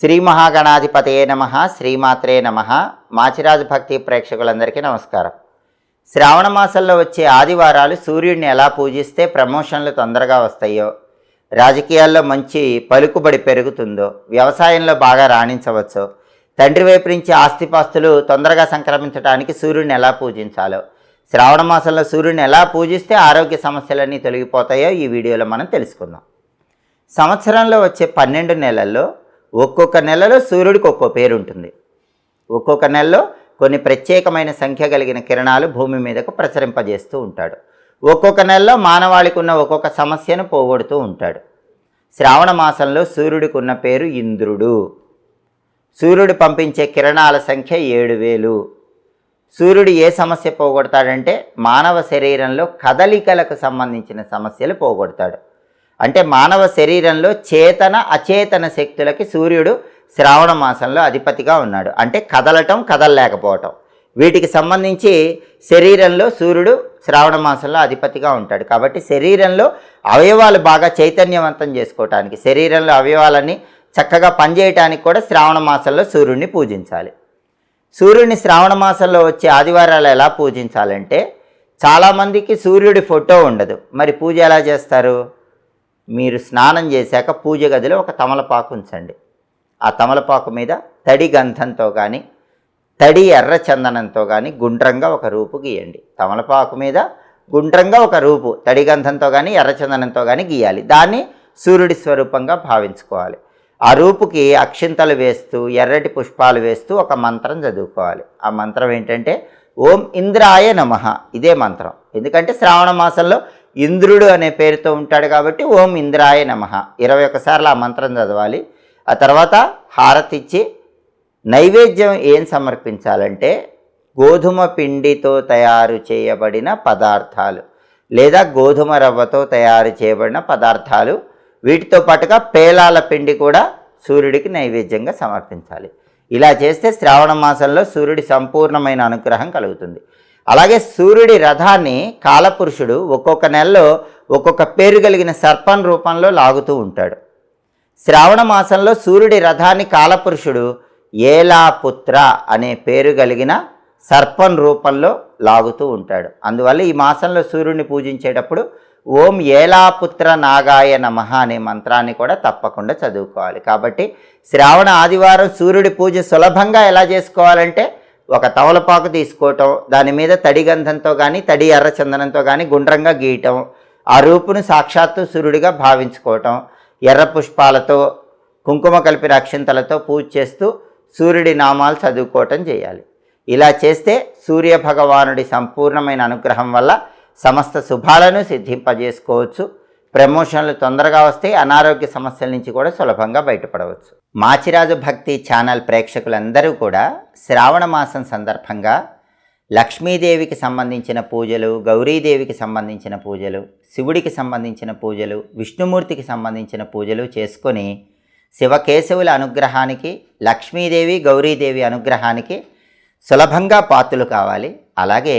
శ్రీ మహాగణాధిపతయే నమ శ్రీమాత్రే నమ. మాచిరాజు భక్తి ప్రేక్షకులందరికీ నమస్కారం. శ్రావణ మాసంలో వచ్చే ఆదివారాలు సూర్యుడిని ఎలా పూజిస్తే ప్రమోషన్లు తొందరగా వస్తాయో రాజకీయాల్లో మంచి పలుకుబడి పెరుగుతుందో వ్యవసాయంలో బాగా రాణించవచ్చో తండ్రి వైపు నుంచి ఆస్తిపాస్తులు తొందరగా సంక్రమించడానికి సూర్యుడిని ఎలా పూజించాలో శ్రావణ మాసంలో సూర్యుడిని ఎలా పూజిస్తే ఆరోగ్య సమస్యలన్నీ తొలగిపోతాయో ఈ వీడియోలో మనం తెలుసుకుందాం. సంవత్సరంలో వచ్చే పన్నెండు నెలల్లో ఒక్కొక్క నెలలో సూర్యుడికి ఒక్కో పేరు ఉంటుంది ఒక్కొక్క నెలలో కొన్ని ప్రత్యేకమైన సంఖ్య కలిగిన కిరణాలు భూమి మీదకు ప్రసరింపజేస్తూ ఉంటాడు. ఒక్కొక్క నెలలో మానవాళికి ఉన్న ఒక్కొక్క సమస్యను పోగొడుతూ ఉంటాడు. శ్రావణ మాసంలో సూర్యుడికి ఉన్న పేరు ఇంద్రుడు. సూర్యుడు పంపించే కిరణాల సంఖ్య ఏడు వేలు. సూర్యుడు ఏ సమస్య పోగొడతాడంటే మానవ శరీరంలో కదలికలకు సంబంధించిన సమస్యలు పోగొడతాడు. అంటే మానవ శరీరంలో చేతన అచేతన శక్తులకి సూర్యుడు శ్రావణ మాసంలో అధిపతిగా ఉన్నాడు. అంటే కదలటం కదలలేకపోవటం. వీటికి సంబంధించి శరీరంలో సూర్యుడు శ్రావణ మాసంలో అధిపతిగా ఉంటాడు. కాబట్టి శరీరంలో అవయవాలు బాగా చైతన్యవంతం చేసుకోవటానికి శరీరంలో అవయవాలని చక్కగా పనిచేయటానికి కూడా శ్రావణ మాసంలో సూర్యుడిని పూజించాలి. సూర్యుడిని శ్రావణ మాసంలో వచ్చే ఆదివారాలు ఎలా పూజించాలంటే చాలామందికి సూర్యుడి ఫోటో ఉండదు. మరి పూజ ఎలా చేస్తారు? మీరు స్నానం చేశాక పూజ గదిలో ఒక తమలపాకు ఉంచండి. ఆ తమలపాకు మీద తడి గంధంతో కానీ తడి ఎర్ర చందనంతో కానీ గుండ్రంగా ఒక రూపు గీయండి. తమలపాకు మీద గుండ్రంగా ఒక రూపు తడి గంధంతో కానీ ఎర్ర చందనంతో కానీ గీయాలి. దాన్ని సూర్యుడి స్వరూపంగా భావించుకోవాలి. ఆ రూపుకి అక్షింతలు వేస్తూ ఎర్రటి పుష్పాలు వేస్తూ ఒక మంత్రం చదువుకోవాలి. ఆ మంత్రం ఏంటంటే ఓం ఇంద్రాయ నమః. ఇదే మంత్రం. ఎందుకంటే శ్రావణ మాసంలో ఇంద్రుడు అనే పేరుతో ఉంటాడు కాబట్టి ఓం ఇంద్రాయ నమః. ఇరవై ఒకసార్లు ఆ మంత్రం చదవాలి. ఆ తర్వాత హారతిచ్చి నైవేద్యం ఏం సమర్పించాలంటే గోధుమ పిండితో తయారు చేయబడిన పదార్థాలు లేదా గోధుమ రవ్వతో తయారు చేయబడిన పదార్థాలు. వీటితో పాటుగా పేలాల పిండి కూడా సూర్యుడికి నైవేద్యంగా సమర్పించాలి. ఇలా చేస్తే శ్రావణ మాసంలో సూర్యుడి సంపూర్ణమైన అనుగ్రహం కలుగుతుంది. అలాగే సూర్యుడి రథాన్ని కాలపురుషుడు ఒక్కొక్క నెలలో ఒక్కొక్క పేరు కలిగిన సర్పం రూపంలో లాగుతూ ఉంటాడు. శ్రావణ మాసంలో సూర్యుడి రథాన్ని కాలపురుషుడు ఏలాపుత్ర అనే పేరు కలిగిన సర్పం రూపంలో లాగుతూ ఉంటాడు. అందువల్ల ఈ మాసంలో సూర్యుడిని పూజించేటప్పుడు ఓం ఏలాపుత్ర నాగాయ నమ అనే మంత్రాన్ని కూడా తప్పకుండా చదువుకోవాలి. కాబట్టి శ్రావణ ఆదివారం సూర్యుడి పూజ సులభంగా ఎలా చేసుకోవాలంటే ఒక తవలపాకు తీసుకోవటం దాని మీద తడి గంధంతో కానీ తడి ఎర్ర చందనంతో కానీ గుండ్రంగా గీయటం ఆ రూపును సాక్షాత్తు సూర్యుడిగా భావించుకోవటం ఎర్ర పుష్పాలతో కుంకుమ కలిపిన అక్షింతలతో పూజ చేస్తూ సూర్యుడి నామాలు చదువుకోవటం చేయాలి. ఇలా చేస్తే సూర్య భగవానుడి సంపూర్ణమైన అనుగ్రహం వల్ల సమస్త శుభాలను సిద్ధింపజేసుకోవచ్చు. ప్రమోషన్లు తొందరగా వస్తే అనారోగ్య సమస్యల నుంచి కూడా సులభంగా బయటపడవచ్చు. మాచిరాజు భక్తి ఛానల్ ప్రేక్షకులందరూ కూడా శ్రావణ మాసం సందర్భంగా లక్ష్మీదేవికి సంబంధించిన పూజలు గౌరీదేవికి సంబంధించిన పూజలు శివుడికి సంబంధించిన పూజలు విష్ణుమూర్తికి సంబంధించిన పూజలు చేసుకొని శివకేశవుల అనుగ్రహానికి లక్ష్మీదేవి గౌరీదేవి అనుగ్రహానికి సులభంగా పాత్రలు కావాలి. అలాగే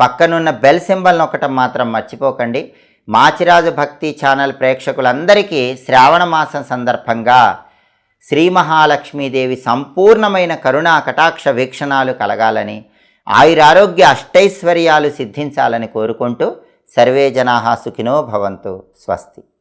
పక్కనున్న బెల్ సింబల్ నొక్కటం మాత్రం మర్చిపోకండి. మాచిరాజు భక్తి ఛానల్ ప్రేక్షకులందరికీ శ్రావణ మాసం సందర్భంగా శ్రీ మహాలక్ష్మీదేవి సంపూర్ణమైన కరుణా కటాక్ష వీక్షణాలు కలగాలని ఆయురారోగ్య అష్టైశ్వర్యాలు సిద్ధించాలని కోరుకుంటూ సర్వే జనా సుఖినో భవంతు. స్వస్తి.